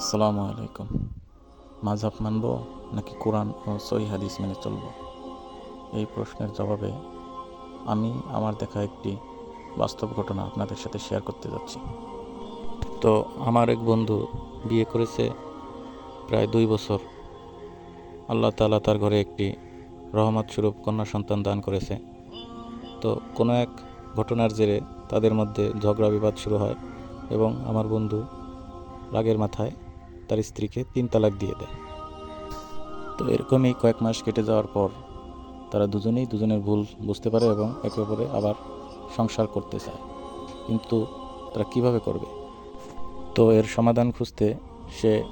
আসসালামু আলাইকুম। মাঝহাব মানব নাকি কোরআন ও সহি হাদিস মেনে চলব? এই প্রশ্নের জবাবে আমি আমার দেখা একটি বাস্তব ঘটনা আপনাদের সাথে শেয়ার করতে যাচ্ছি। তো আমার এক বন্ধু বিয়ে করেছে প্রায় দুই বছর। আল্লাহ তাআলা তার ঘরে একটি রহমত স্বরূপ কন্যা সন্তান দান করেছে। তো কোনো এক ঘটনার জেরে তাদের মধ্যে ঝগড়া বিবাদ শুরু হয় এবং আমার বন্ধু রাগের মাথায় তার স্ত্রীকে তিন তালাক দিয়ে দেয়। তো এরকমই কয়েক মাস কেটে যাওয়ার পর তারা দুজনেই দুজনের ভুল বুঝতে পারে এবং একে অপরে আবার সংসার করতে চায়। কিন্তু তারা কীভাবে করবে? তো এর সমাধান খুঁজতে সে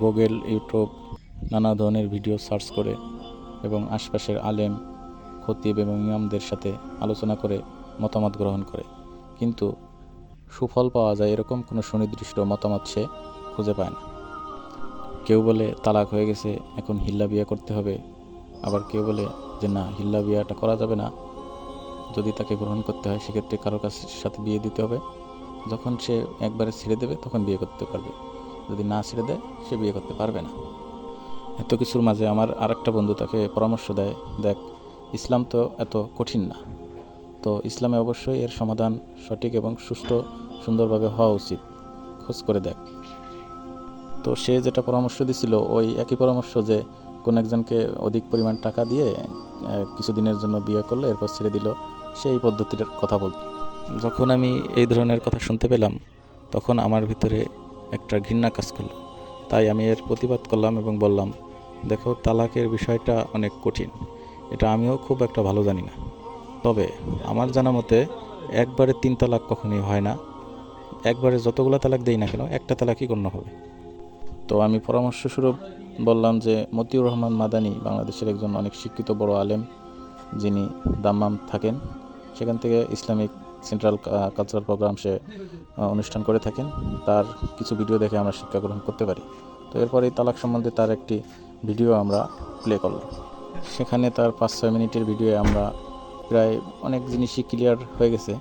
গুগল ইউটিউব নানা ধরনের ভিডিও সার্চ করে এবং আশপাশের আলেম, খতিব এবং ইমামদের সাথে আলোচনা করে মতামত গ্রহণ করে। কিন্তু সুফল পাওয়া যায় এরকম কোনো সুনির্দিষ্ট মতামত সে খুঁজে পায় না। কেউ বলে তালাক হয়ে গেছে, এখন হিল্লা বিয়া করতে হবে। আবার কেউ বলে যে না, হিল্লা বিয়াটা করা যাবে না। যদি তাকে গ্রহণ করতে হয়, সেক্ষেত্রে কারও কাছে সাথে বিয়ে দিতে হবে। যখন সে একবারে ছেড়ে দেবে, তখন বিয়ে করতে পারবে। যদি না ছেড়ে দেয়, সে বিয়ে করতে পারবে না। এত কিছুর মাঝে আমার আরেকটা বন্ধু তাকে পরামর্শ দেয়, দেখ, ইসলাম তো এত কঠিন না। তো ইসলামে অবশ্যই এর সমাধান সঠিক এবং সুষ্ঠু সুন্দরভাবে হওয়া উচিত। খোঁজ করে দেখ। তো সে যেটা পরামর্শ দিছিল, ওই একই পরামর্শ যে কোন একজনকে অধিক পরিমাণ টাকা দিয়ে কিছুদিনের জন্য বিয়ে করল এরপর ছেড়ে দিল, সেই পদ্ধতির কথা বল যখন আমি এই ধরনের কথা শুনতে পেলাম, তখন আমার ভিতরে একটা ঘৃণা কাজ করল। তাই আমি এর প্রতিবাদ করলাম এবং বললাম, দেখো, তালাকের বিষয়টা অনেক কঠিন। এটা আমিও খুব একটা ভালো জানি না। তবে আমার জানা মতে, একবারে তিন তালাক কখনোই হয় না। একবারে যতগুলো তালাক দেই না কেন, একটা তালাকই গণ্য হবে। তো আমি পরামর্শস্বরূপ বললাম যে মতিউর রহমান মাদানি বাংলাদেশের একজন অনেক শিক্ষিত বড় আলেম, যিনি দাম্মাম থাকেন। সেখান থেকে ইসলামিক সেন্ট্রাল কালচারাল প্রোগ্রাম সে অনুষ্ঠান করে থাকেন। তার কিছু ভিডিও দেখে আমরা শিক্ষা গ্রহণ করতে পারি। তো এরপরে এই তালাক সম্বন্ধে তার একটি ভিডিও আমরা প্লে করলাম। সেখানে তার পাঁচ ছয় মিনিটের ভিডিওয়ে আমরা প্রায় অনেক জিনিসই ক্লিয়ার হয়ে গেছে।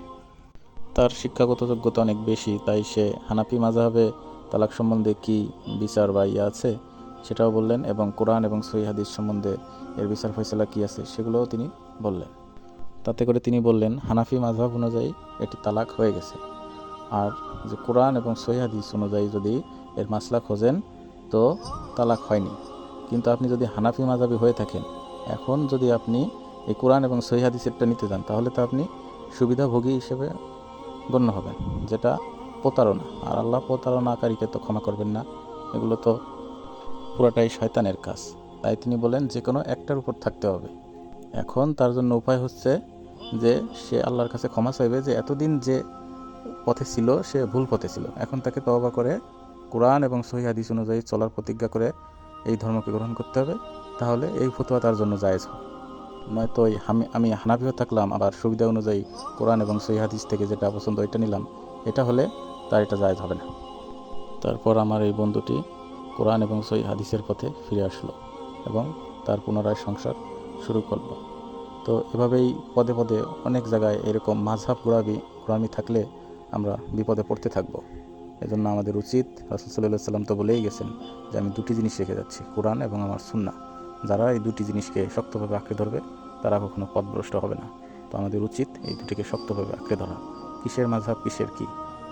তার শিক্ষাগত যোগ্যতা অনেক বেশি, তাই সে হানাপি মাজাহাবে তালাক সম্বন্ধে কি বিচার বা ইয়ে আছে? সেটাও বললেন এবং কোরআন এবং সহি হাদিস সম্বন্ধে এর বিচার ফয়সলা কি আছে সেগুলোও তিনি বললেন। তাতে করে তিনি বললেন, হানাফি মাযহাব অনুযায়ী এটি তালাক হয়ে গেছে। আর যে কোরআন এবং সহি হাদিস অনুযায়ী যদি এর মাসলা খোঁজেন, তো তালাক হয়নি। কিন্তু আপনি যদি হানাফি মাযহাবি হয়ে থাকেন, এখন যদি আপনি এই কোরআন এবং সহি নিতে যান, তাহলে তো আপনি সুবিধাভোগী হিসেবে গণ্য হবেন, যেটা প্রতারণা। আর আল্লাহ প্রতারণাকারীকে তো ক্ষমা করবেন না। এগুলো তো পুরাটাই শয়তানের কাজ। তাই তিনি বলেন যে কোনো একটার উপর থাকতে হবে। এখন তার জন্য উপায় হচ্ছে যে, সে আল্লাহর কাছে ক্ষমা চাইবে যে, এতদিন যে পথে ছিল, সে ভুল পথে ছিল। এখন তাকে তওবা করে কোরআন এবং সহি অনুযায়ী চলার প্রতিজ্ঞা করে এই ধর্মকে গ্রহণ করতে হবে। তাহলে এই ফতোয়া তার জন্য জায়েজ হবে। নয়তো ওই আমি আমি হানাফিও থাকলাম, আবার সুবিধা অনুযায়ী কোরআন এবং সহি হাদিস থেকে যেটা পছন্দ, ওইটা নিলাম। এটা হলে তার এটা জায়েজ হবে না। তারপর আমার এই বন্ধুটি কোরআন এবং সহি হাদিসের পথে ফিরে আসলো এবং তার পুনরায় সংসার শুরু করল। তো এভাবেই পদে পদে অনেক জায়গায় এরকম মাঝহাব গোড়াবি গোড়ামি থাকলে আমরা বিপদে পড়তে থাকব। এজন্য আমাদের উচিত রাসুল সাল্লাহ সাল্লাম তো বলেই গেছেন যে আমি দুটি জিনিস রেখে যাচ্ছি, কোরআন এবং আমার সুন্না যারা এই দুটি জিনিসকে শক্তভাবে আঁকড়ে ধরবে, তারা কখনো পথভ্রষ্ট হবে না। তো আমাদের উচিত এই দুটিকে শক্তভাবে আঁকড়ে ধরা। কিসের মাঝহাব, কিসের কি?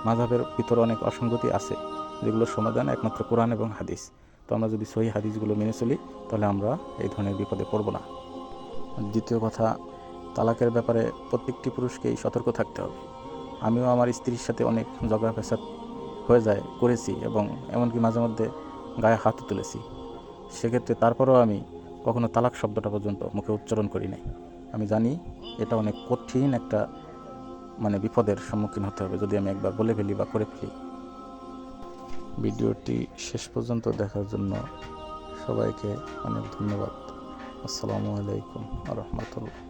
মাঝহাবের ভিতরে অনেক অসঙ্গতি আছে, যেগুলোর সমাধান একমাত্র কোরআন এবং হাদিস। তো আমরা যদি সহি হাদিসগুলো মেনে চলি, তাহলে আমরা এই ধরনের বিপদে পড়ব না। দ্বিতীয় কথা, তালাকের ব্যাপারে প্রত্যেকটি পুরুষকেই সতর্ক থাকতে হবে। আমিও আমার স্ত্রীর সাথে অনেক ঝগড়া ফেসাদ হয়ে যায়, করেছি এবং এমনকি মাঝে মধ্যে গায়ে হাত তুলেছি। সেক্ষেত্রে তারপরেও আমি কখনো তালাক শব্দটা পর্যন্ত মুখে উচ্চারণ করি নাই। আমি জানি এটা অনেক কঠিন একটা মানে বিপদের সম্মুখীন হতে হবে, যদি আমি একবার বলে ফেলি বা করে ফেলি। ভিডিওটি শেষ পর্যন্ত দেখার জন্য সবাইকে অনেক ধন্যবাদ। আসসালামু আলাইকুম রহমতুল্লাহ।